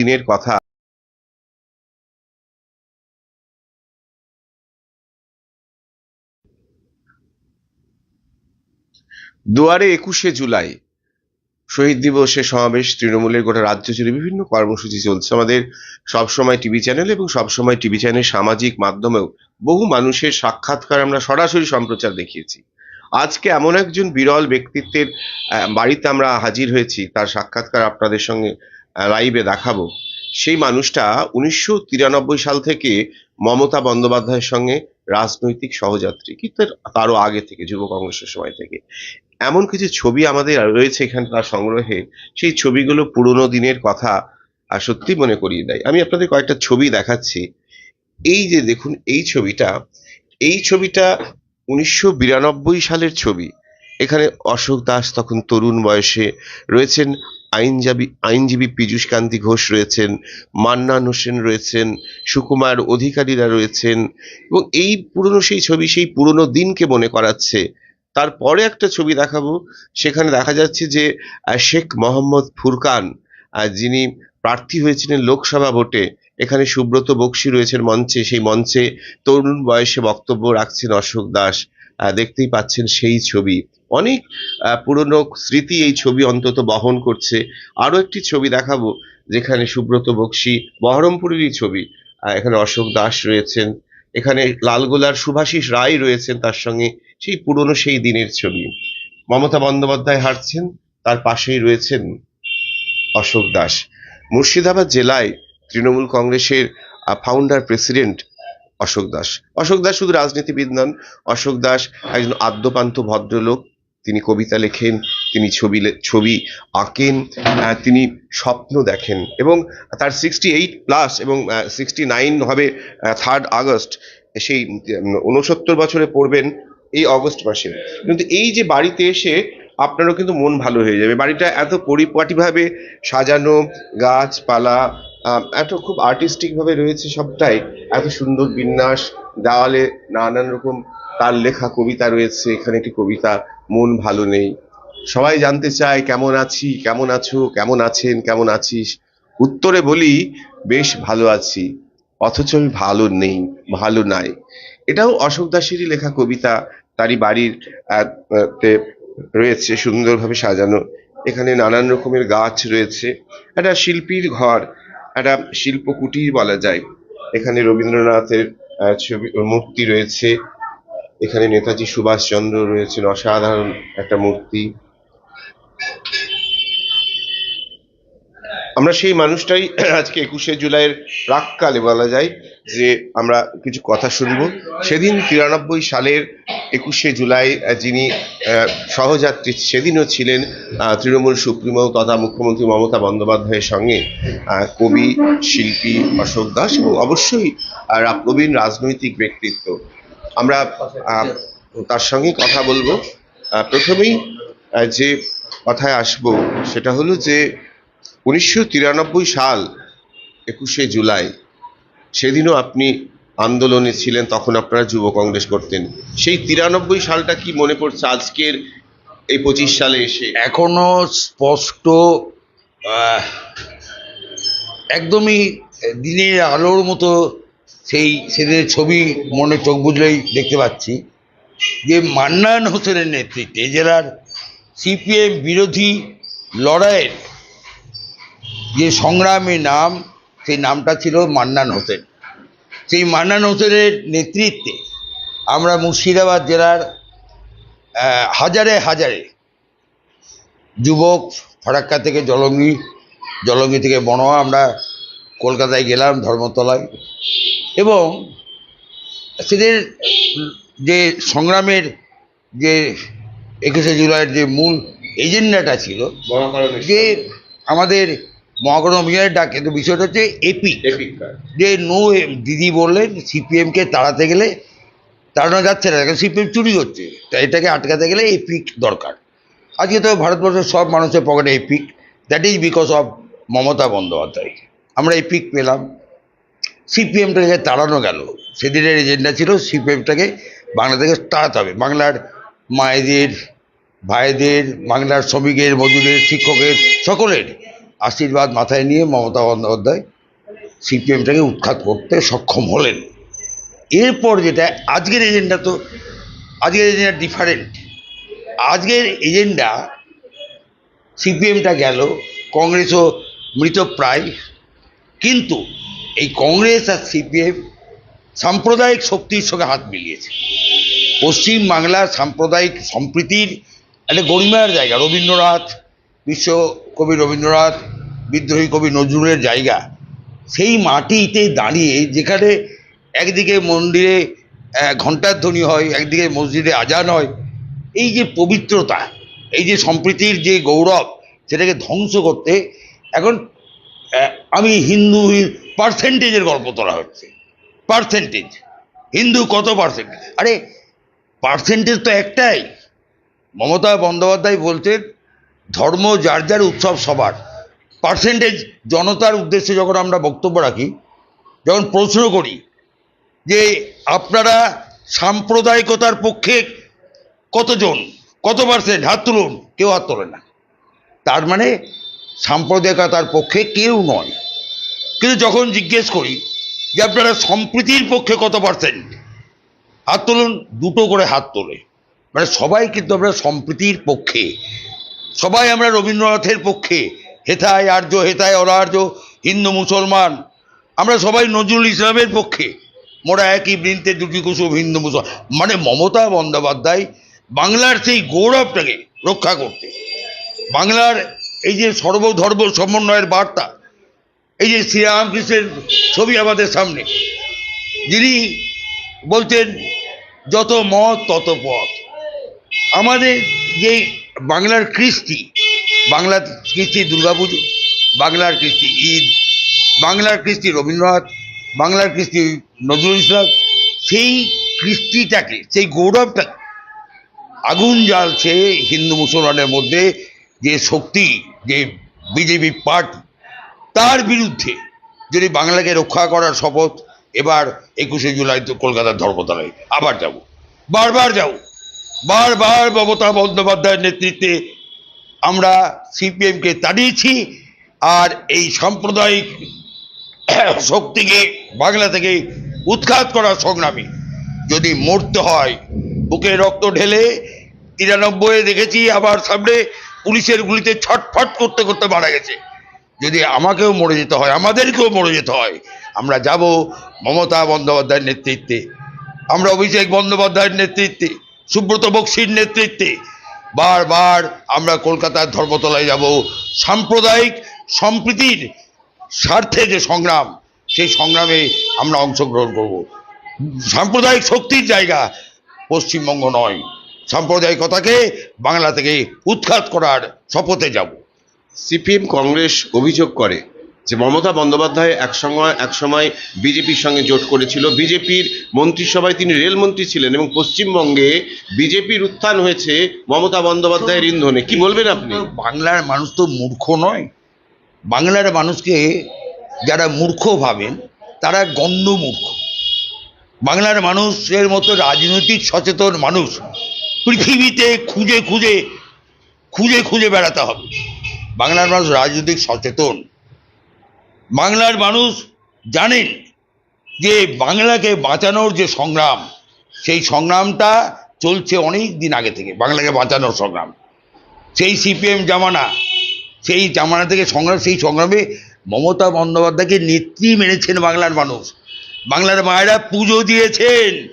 দিনের কথা। দুয়ারে একুশে জুলাই, শহীদ দিবসে সমাবেশ, তৃণমূলের গোটা রাজ্য জুড়ে বিভিন্ন কর্মসূচি চলছে। আমাদের সবসময় টিভি চ্যানেল এবং সবসময় টিভি চ্যানেল সামাজিক মাধ্যমেও বহু মানুষের সাক্ষাৎকার আমরা সরাসরি সম্প্রচার দেখিয়েছি। আজকে এমন একজন বিরল ব্যক্তিত্বের বাড়িতে আমরা হাজির হয়েছি। তার সাক্ষাৎকার আপনাদের সঙ্গে লাইভে দেখাবো। সেই মানুষটা উনিশশো তিরানব্বই সাল থেকে মমতা বন্দ্যোপাধ্যায়ের সঙ্গে রাজনৈতিক সহযাত্রী। কিন্তু তারও আগে থেকে, যুব কংগ্রেসের সময় থেকে। এমন কিছু ছবি আমাদের রয়েছে এখানে তার সংগ্রহে। সেই ছবিগুলো পুরনো দিনের কথা আর সত্যি মনে করিয়ে দেয়। আমি আপনাদের কয়েকটা ছবি দেখাচ্ছি। এই যে দেখুন, এই ছবিটা এই ছবিটা উনিশশো বিরানব্বই সালের ছবি। এখানে অশোক দাস তখন তরুণ বয়সে রয়েছেন। আইনজীবী আইনজীবী পীযূষ কান্তি ঘোষ রয়েছেন, মান্নান হোসেন রয়েছেন, সুকুমার অধিকারীরা রয়েছেন এবং এই পুরনো সেই ছবি সেই পুরনো দিনকে মনে করাচ্ছে। তারপরে একটা ছবি দেখাবো, সেখানে দেখা যাচ্ছে যে শেখ মোহাম্মদ ফুরকান যিনি প্রার্থী হয়েছিলেন লোকসভা ভোটে, এখানে সুব্রত বক্সি রয়েছেন মঞ্চে, সেই মঞ্চে তরুণ বয়সে বক্তব্য রাখছেন অশোক দাস। দেখতেই পাচ্ছেন সেই ছবি। অনেক পুরনো স্মৃতি এই ছবি অন্তত বহন করছে। আরও একটি ছবি দেখাবো, যেখানে সুব্রত বক্সি বহরমপুরেরই ছবি এখানে অশোক দাস রয়েছেন, এখানে লালগোলার সুভাষিস রায় রয়েছেন তার সঙ্গে সেই পুরনো সেই দিনের ছবি। মমতা বন্দ্যোপাধ্যায় হাঁটছেন, তার পাশেই রয়েছেন অশোক দাস। মুর্শিদাবাদ জেলায় তৃণমূল কংগ্রেসের ফাউন্ডার প্রেসিডেন্ট অশোক দাস। অশোক দাস শুধু রাজনীতিবিদ নন, অশোক দাস একজন আদ্যপান্ত ভদ্রলোক তিনি কবিতা লেখেন, তিনি ছবি ছবি আঁকেন তিনি স্বপ্ন দেখেন এবং তার সিক্সটি এইট প্লাস এবং সিক্সটি নাইন হবে থার্ড আগস্ট, সেই উনসত্তর বছরে পড়বেন এই অগস্ট মাসে। কিন্তু এই যে বাড়িতে এসে আপনারও কিন্তু মন ভালো হয়ে যাবে। বাড়িটা এত পরিপাটিভাবে সাজানো, গাছপালা এত খুব আর্টিস্টিকভাবে রয়েছে সবটাই। এত সুন্দর বিন্যাস, দেওয়ালে নানান রকম তার লেখা কবিতা রয়েছে, এখানে একটি কবিতা, মন ভালো নেই। সবাই জানতে চায়, কেমন আছি, কেমন আছো, কেমন আছেন, কেমন আছিস? উত্তরে বলি, বেশ ভালো আছি, অথচ আমি ভালো নেই, ভালো নাই। এটাও অশোক দাসেরই লেখা কবিতা, তারই বাড়ির রয়েছে, সুন্দরভাবে সাজানো। এখানে নানান রকমের গাছ রয়েছে, একটা শিল্পীর ঘর, একটা শিল্পকুটির বলা যায়। এখানে রবীন্দ্রনাথের ছবি, মূর্তি রয়েছে এখানে নেতাজি সুভাষচন্দ্র রয়েছেন, অসাধারণ একটা মূর্তি। আমরা সেই মানুষটাই আজকে একুশে জুলাইয়ের প্রাককালে বলা যায় যে আমরা কিছু কথা শুনব। সেদিন তিরানব্বই সালের একুশে জুলাই যিনি সহযাত্রী সেদিনও ছিলেন তৃণমূল সুপ্রিমো তথা মুখ্যমন্ত্রী মমতা বন্দ্যোপাধ্যায়ের সঙ্গে কবি, শিল্পী অশোক দাস এবং অবশ্যই প্রবীণ রাজনৈতিক ব্যক্তিত্ব। আমরা তার সঙ্গে কথা বলব। প্রথমেই যে কথায় আসব সেটা হলো যে উনিশশো তিরানব্বই সাল একুশে জুলাই সেদিনও আপনি আন্দোলনে ছিলেন তখন আপনারা যুব কংগ্রেস করতেন। সেই তিরানব্বই সালটা কি মনে পড়ছে আজকের এই পঁচিশ সালে এসে? এখনও স্পষ্ট একদমই দিনের আলোর মতো সেই সেদিনের ছবি মনে চোখ বুঝলেই দেখতে পাচ্ছি যে মান্নান হোসেনের নেতৃত্বে জেলার সিপিএম বিরোধী লড়াইয়ের যে সংগ্রামী নাম, সেই নামটা ছিল মান্নান হোসেন। সেই মান্নান হোসেনের নেতৃত্বে আমরা মুর্শিদাবাদ জেলার হাজারে হাজারে যুবক, ফারাক্কা থেকে জলঙ্গি জলঙ্গি থেকে বনোয়া আমরা কলকাতায় গেলাম ধর্মতলায়। এবং সেদের যে সংগ্রামের যে একুশে জুলাইয়ের যে মূল এজেন্ডাটা ছিল যে আমাদের মহাকরণ অভিযানের ডাক কিন্তু বিষয়টা হচ্ছে এপিক। এপিকার যে নো দিদি বললেন সিপিএমকে তাড়াতে গেলে তাড়ানো যাচ্ছে না কারণ সিপিএম চুরি হচ্ছে তাই এটাকে আটকাতে গেলে এপিক দরকার। আজকে তো ভারতবর্ষের সব মানুষের পকেটে EPIC. That is because of Mamata Bandyopadhyay. আমরা এপিক পেলাম। সিপিএমটাকে তাড়ানো গেল, সেদিনের এজেন্ডা ছিল সিপিএমটাকে বাংলা থেকে তাড়াতে হবে। বাংলার মায়েদের, ভাইদের, বাংলার শ্রমিকের, মজুরের, শিক্ষকের সকলের আশীর্বাদ মাথায় নিয়ে মমতা বন্দ্যোপাধ্যায় সিপিএমটাকে উৎখাত করতে সক্ষম হলেন। এরপর যেটা, আজকের এজেন্ডা তো, আজকের এজেন্ডা ডিফারেন্ট আজকের এজেন্ডা সিপিএমটা গেল, কংগ্রেসও মৃতপ্রায় কিন্তু এই কংগ্রেস আর সিপিএম সাম্প্রদায়িক শক্তির সঙ্গে হাত মিলিয়েছে। পশ্চিম বাংলার সাম্প্রদায়িক সম্প্রীতির একটা গরিমার জায়গা, রবীন্দ্রনাথ বিশ্বকবি রবীন্দ্রনাথ, বিদ্রোহী কবি নজরুলের জায়গা, সেই মাটিতে দাঁড়িয়ে যেখানে একদিকে মন্দিরে ঘণ্টার ধ্বনি হয়, একদিকে মসজিদে আজান হয়, এই যে পবিত্রতা, এই যে সম্প্রীতির যে গৌরব, সেটাকে ধ্বংস করতে এখন আমি হিন্দু পার্সেন্টেজের গল্প তোলা হচ্ছে। পার্সেন্টেজ হিন্দু কত পার্সেন্ট আরে পার্সেন্টেজ তো একটাই। মমতা বন্দ্যোপাধ্যায় বলছেন, ধর্ম যার যার উৎসব সবার। পার্সেন্টেজ জনতার উদ্দেশ্যে যখন আমরা বক্তব্য রাখি, যখন প্রশ্ন করি যে আপনারা সাম্প্রদায়িকতার পক্ষে কতজন, কত পার্সেন্ট হাত তুলুন, কেউ হাত তোলে না। তার মানে সাম্প্রদায়িকতার পক্ষে কেউ নয়। কিন্তু যখন জিজ্ঞেস করি যে আপনারা সম্প্রীতির পক্ষে কত পার্সেন্ট? হাত তুলুন, দুটো করে হাত তোলে। মানে সবাই কিন্তু আমরা সম্প্রীতির পক্ষে। সবাই আমরা রবীন্দ্রনাথের পক্ষে। হেথায় আর্য, হেথায় অনার্য হিন্দু, মুসলমান। আমরা সবাই নজরুল ইসলামের পক্ষে। মোরা একই বৃন্তে দুটি কুসুম হিন্দু, মুসলমান। মানে মমতা বন্দ্যোপাধ্যায় বাংলার সেই গৌরবটাকে রক্ষা করতে। বাংলার এই যে সর্বধর্ম সমন্বয়ের বার্তা এই যে শ্রীরামকৃষ্ণের ছবি আমাদের সামনে, যিনি বলতেন, যত মত, তত পথ। আমাদের যে বাংলার কৃষ্টি বাংলার কৃষ্টি দুর্গাপুজো, বাংলার কৃষ্টি ঈদ, বাংলার কৃষ্টি রবীন্দ্রনাথ, বাংলার কৃষ্টি নজরুল ইসলাম, সেই কৃষ্টিটাকে, সেই গৌরবটাকে আগুন জ্বালছে হিন্দু মুসলমানের মধ্যে যে শক্তি, যে বিজেপি পার্টি তার বিরুদ্ধে যদি বাংলাকে রক্ষা করার শপথ এবার একুশে জুলাই তো কলকাতার ধর্মতলায়। আবার যাব। বারবার যাব। বারবার মমতা বন্দ্যোপাধ্যায়ের নেতৃত্বে আমরা সিপিএমকে তাড়িয়েছি আর এই সাম্প্রদায়িক শক্তিকে বাংলা থেকে উৎখাত করার সংগ্রামী যদি মরতে হয়, বুকে রক্ত ঢেলে তিরানব্বই দেখেছি আবার সামনে পুলিশের গুলিতে ছটফট করতে করতে মারা গেছে। যদি আমাকেও মরে যেতে হয়, আমাদেরকেও মরে যেতে হয়, আমরা যাব মমতা বন্দ্যোপাধ্যায়ের নেতৃত্বে। আমরা অভিষেক বন্দ্যোপাধ্যায়ের নেতৃত্বে, সুব্রত বক্সির নেতৃত্বে। বারবার আমরা কলকাতার ধর্মতলায় যাব। সাম্প্রদায়িক সম্প্রীতির স্বার্থে যে সংগ্রাম, সেই সংগ্রামে আমরা অংশগ্রহণ করব। সাম্প্রদায়িক শক্তির জায়গা পশ্চিমবঙ্গ নয়। সাম্প্রদায়িকতাকে বাংলা থেকে উৎখাত করার শপথে যাব। সিপিএম কংগ্রেস অভিযোগ করে যে মমতা বন্দ্যোপাধ্যায় এক সময় এক সময় বিজেপির সঙ্গে জোট করেছিল। বিজেপির মন্ত্রিসভায় তিনি রেলমন্ত্রী ছিলেন এবং পশ্চিমবঙ্গে বিজেপির উত্থান হয়েছে মমতা বন্দ্যোপাধ্যায়ের ইন্ধনে। কি বলবেন আপনি? বাংলার মানুষ তো মূর্খ নয়। বাংলার মানুষকে যারা মূর্খ ভাবেন, তারা গণ্ড মূর্খ। বাংলার মানুষের মতো রাজনৈতিক সচেতন মানুষ পৃথিবীতে খুঁজে খুঁজে খুঁজে খুঁজে বেড়াতে হবে। বাংলার মানুষ রাজনৈতিক সচেতন। বাংলার মানুষ জানেন যে বাংলাকে বাঁচানোর যে সংগ্রাম, সেই সংগ্রামটা চলছে অনেক দিন আগে থেকে, বাংলাকে বাঁচানোর সংগ্রাম। সেই সিপিএম জামানা, সেই জামানা থেকে সংগ্রাম, সেই সংগ্রামে মমতা বন্দ্যোপাধ্যায়কে নেত্রী মেনেছেন বাংলার মানুষ। বাংলার মায়েরা পুজো দিয়েছেন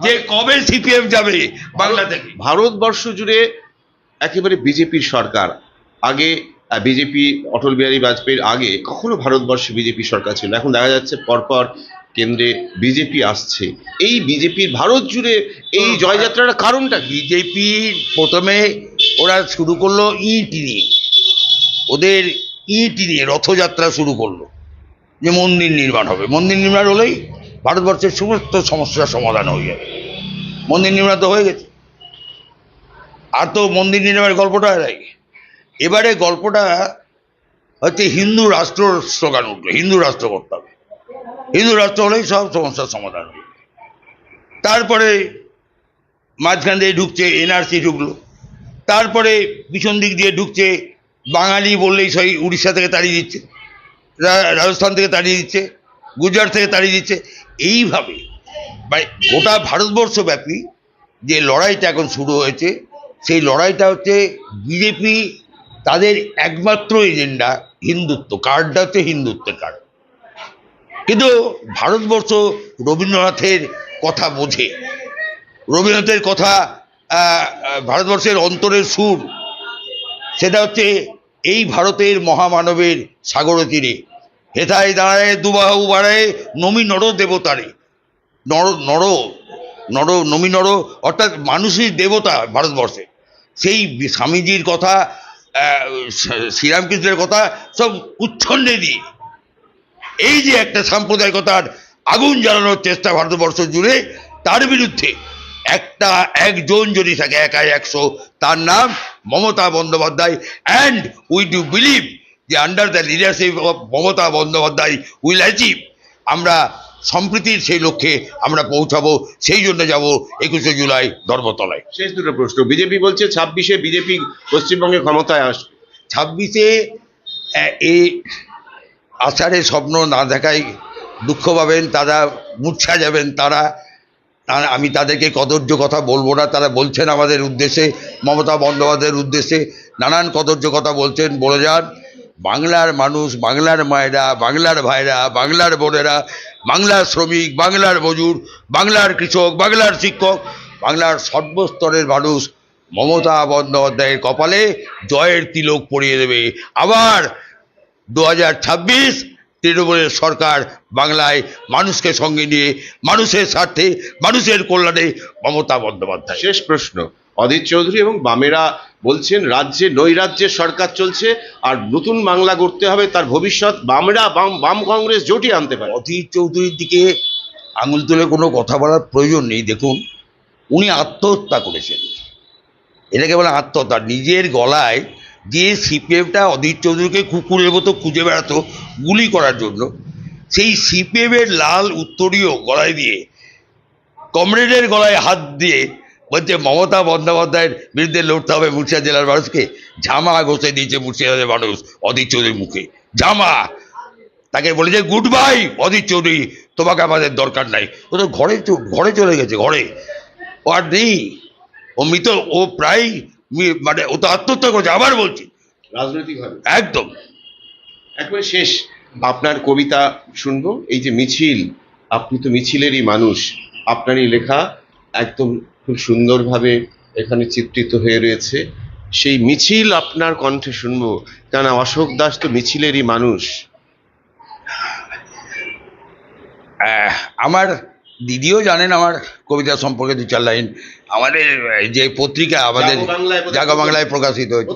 যে কবে সিপিএম যাবে বাংলা থেকে। ভারতবর্ষ জুড়ে একেবারে বিজেপির সরকার আগে বিজেপি অটল বিহারী বাজপেয়ীর আগে কখনো ভারতবর্ষে বিজেপি সরকার ছিল এখন দেখা যাচ্ছে পরপর কেন্দ্রে বিজেপি আসছে। এই বিজেপির ভারত জুড়ে এই জয়যাত্রার কারণটা কি? বিজেপি প্রথমে ওরা শুরু করল ইট নিয়ে। ওদের ইট নিয়ে রথযাত্রা শুরু করল যে মন্দির নির্মাণ হবে। মন্দির নির্মাণ হলেই ভারতবর্ষের সমস্ত সমস্যার সমাধান হয়ে যাবে। মন্দির নির্মাণ তো হয়ে গেছে। আর তো মন্দির নির্মাণের গল্পটা নাই। এবারে গল্পটা হচ্ছে হিন্দু রাষ্ট্র স্লোগান উঠল, হিন্দু রাষ্ট্র করতে হবে হিন্দু রাষ্ট্র হলেই সব সমস্যার সমাধান হবে। তারপরে মাঝখান দিয়ে ঢুকছে এনআরসি ঢুকলো। তারপরে পিছন দিক দিয়ে ঢুকছে বাঙালি বললেই সেই উড়িষ্যা থেকে তাড়িয়ে দিচ্ছে রাজস্থান থেকে তাড়িয়ে দিচ্ছে, গুজরাট থেকে তাড়িয়ে দিচ্ছে। এইভাবে মানে গোটা ভারতবর্ষব্যাপী যে লড়াইটা এখন শুরু হয়েছে, সেই লড়াইটা হচ্ছে বিজেপি তাদের একমাত্র এজেন্ডা হিন্দুত্ব কার্ডটা হচ্ছে হিন্দুত্বের কার্ড কিন্তু ভারতবর্ষ রবীন্দ্রনাথের কথা বোঝে। রবীন্দ্রনাথের কথা ভারতবর্ষের অন্তরের সুর, সেটা হচ্ছে এই ভারতের মহামানবের সাগর তীরে। হেথায় দাঁড়ায়, দুবাহু বাড়ায়, নমি নর দেবতারে। নর নর নর, নমি নর, অর্থাৎ মানুষই দেবতা ভারতবর্ষে। সেই স্বামীজির কথা শ্রীরামকৃষ্ণের কথা সব উচ্ছন্নে দিয়ে এই যে একটা সাম্প্রদায়িকতার আগুন জ্বালানোর চেষ্টা ভারতবর্ষ জুড়ে, তার বিরুদ্ধে একটা একজন যদি থাকে, একাই একশো, তার নাম Mamata Bandyopadhyay. And we do believe যে under the leadership of Mamata Bandyopadhyay will achieve আমরা সম্প্রীতির সেই লক্ষ্যে আমরা পৌঁছাবো সেই জন্য যাব একুশে জুলাই ধর্মতলায়। শেষ দুটো প্রশ্ন। বিজেপি বলছে ছাব্বিশে বিজেপি পশ্চিমবঙ্গে ক্ষমতায় আসবে। ছাব্বিশে এই আষাঢ়ে স্বপ্ন না দেখায় দুঃখ পাবেন তারা মূর্ছা যাবেন তারা তারা আমি তাদেরকে কদর্য কথা বলব না তারা বলছেন আমাদের উদ্দেশ্যে মমতা বন্দ্যোপাধ্যায়ের উদ্দেশ্যে নানান কদর্য কথা বলছেন বলে যান। বাংলার মানুষ, বাংলার মায়েরা, বাংলার ভাইরা, বাংলার বোনেরা, বাংলার শ্রমিক, বাংলার মজুর, বাংলার কৃষক, বাংলার শিক্ষক, বাংলার সর্বস্তরের মানুষ মমতা বন্দ্যোপাধ্যায়ের কপালে জয়ের তিলক পরিয়ে দেবে। আবার দু হাজার ছাব্বিশ তৃণমূলের সরকার বাংলায় মানুষকে সঙ্গে নিয়ে, মানুষের স্বার্থে, মানুষের কল্যাণে মমতা বন্দ্যোপাধ্যায়। শেষ প্রশ্ন। অদিত চৌধুরী এবং বামেরা বলছেন, রাজ্যে নৈরাজ্যের সরকার চলছে আর নতুন বাংলা গড়তে হবে, তার ভবিষ্যৎ বামরা, বাম বাম কংগ্রেস জোটই আনতে পারে। অধীর চৌধুরীর দিকে আঙুল তুলে কোনো কথা বলার প্রয়োজন নেই। দেখুন, উনি আত্মহত্যা করেছেন। এটাকে বলে আত্মহত্যা। নিজের গলায় যে সিপিএমটা অধীর চৌধুরীকে কুকুরের মতো খুঁজে বেড়াতো গুলি করার জন্য, সেই সিপিএমের লাল উত্তরীয় গলায় দিয়ে, কমরেডের গলায় হাত দিয়ে বলছে মমতা বন্দ্যোপাধ্যায়ের বিরুদ্ধে লড়তে হবে মুর্শিদা জেলার মানুষকে। ঝামা ঘষে দিয়েছে মুর্শিদাবাদের মানুষ অধীর চৌধুরীর মুখে। ঝামা! তাকে বলেছে গুড বাই অধীর চৌধুরী তোমাকে আমাদের দরকার নাই। ও তো ঘরে ঘরে চলে গেছে ঘরে। ও আর নেই। ও মৃত ও প্রায় মানে ও তো আত্মহত্যা করেছে আবার বলছি। রাজনৈতিকভাবে? একদম। একবারে শেষ। আপনার কবিতা শুনব এই যে মিছিল আপনি তো মিছিলেরই মানুষ। আপনারই লেখা একদম খুব সুন্দরভাবে এখানে চিত্রিত হয়ে রয়েছে। সেই মিছিল আপনার কণ্ঠে শুনব। কেন অশোক দাস তো মিছিলেরই মানুষ। আমার দিদিও জানেন আমার কবিতা সম্পর্কে দু চার লাইন। আমাদের যে পত্রিকা আমাদের জাগো বাংলায় বোধহয় জাগা বাংলায় প্রকাশিত হয়েছে।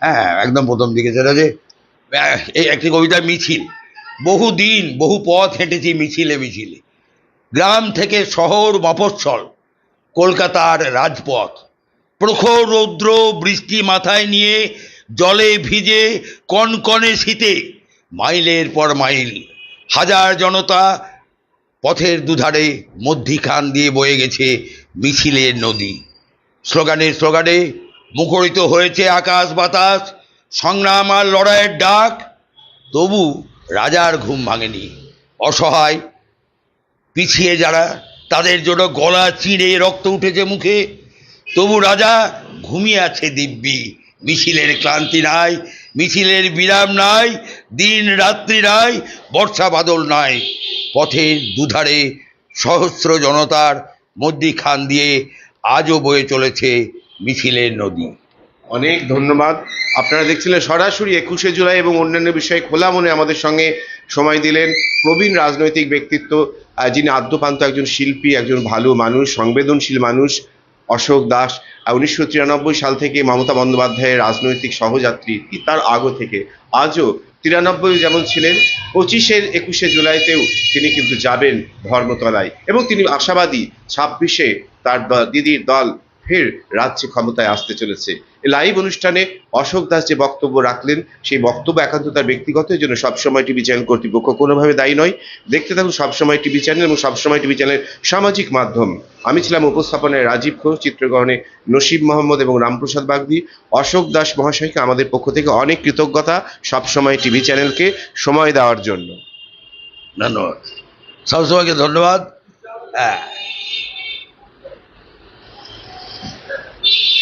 হ্যাঁ একদম প্রথম দিকে। সেটা যে এই একটি কবিতা মিছিল। বহু দিন বহু পথ হেঁটেছি মিছিলে মিছিলে। গ্রাম থেকে শহর মফস্বল। কলকাতার রাজপথ। প্রখর রৌদ্র বৃষ্টি মাথায় নিয়ে জলে ভিজে কনকনে শীতে মাইলের পর মাইল। হাজার জনতা পথের দুধারে মধ্যিখান দিয়ে বয়ে গেছে মিছিলের নদী। স্লোগানে স্লোগানে মুখরিত হয়েছে আকাশ বাতাস, সংগ্রাম আর লড়াইয়ের ডাক। তবু রাজার ঘুম ভাঙেনি। অসহায়, পিছিয়ে যারা তাদের জন্য গলা চিড়ে রক্ত উঠেছে মুখে। তবু রাজা ঘুমিয়ে আছে দিব্যি। মিছিলের ক্লান্তি নাই, মিছিলের বিরাম নাই, দিন রাত্রি নাই, বর্ষা বাদল নাই। পথের দুধারে সহস্র জনতার মধ্যিখান দিয়ে আজও বয়ে চলেছে মিছিলের নদী। অনেক ধন্যবাদ। আপনারা দেখছিলেন সরাসরি একুশে জুলাই এবং অন্যান্য বিষয়ে খোলা মনে আমাদের সঙ্গে সময় দিলেন প্রবীণ রাজনৈতিক ব্যক্তিত্ব যিনি আদ্যপান্ত একজন শিল্পী, একজন ভালো মানুষ, সংবেদনশীল মানুষ, অশোক দাস উনিশশো তিরানব্বই সাল থেকে মমতা বন্দ্যোপাধ্যায়ের রাজনৈতিক সহযাত্রী তার আগে থেকে। আজও তিরানব্বই যেমন ছিলেন পঁচিশের একুশে জুলাইতেও তিনি কিন্তু যাবেন ধর্মতলায় এবং তিনি আশাবাদী ছাব্বিশে তার দিদির দল ফের রাজ্যে ক্ষমতায় আসতে চলেছে। লাইভ অনুষ্ঠানে অশোক দাস যে বক্তব্য রাখলেন, সেই বক্তব্য একান্ত তার ব্যক্তিগত জন্য সবসময় টিভি চ্যানেল কর্তৃপক্ষ কোনোভাবে দায়ী নয়। দেখতে থাকুন সবসময় টিভি চ্যানেল এবং সবসময় টিভি চ্যানেল সামাজিক মাধ্যম। আমি ছিলাম উপস্থাপনায় রাজীব ঘোষ, চিত্রগ্রহণে নসিব মোহাম্মদ এবং রামপ্রসাদ বাগদি। অশোক দাস মহাশয়কে আমাদের পক্ষ থেকে অনেক কৃতজ্ঞতা সবসময় টিভি চ্যানেলকে সময় দেওয়ার জন্য। ধন্যবাদ। সবসময়কে ধন্যবাদ? হ্যাঁ। Yeah.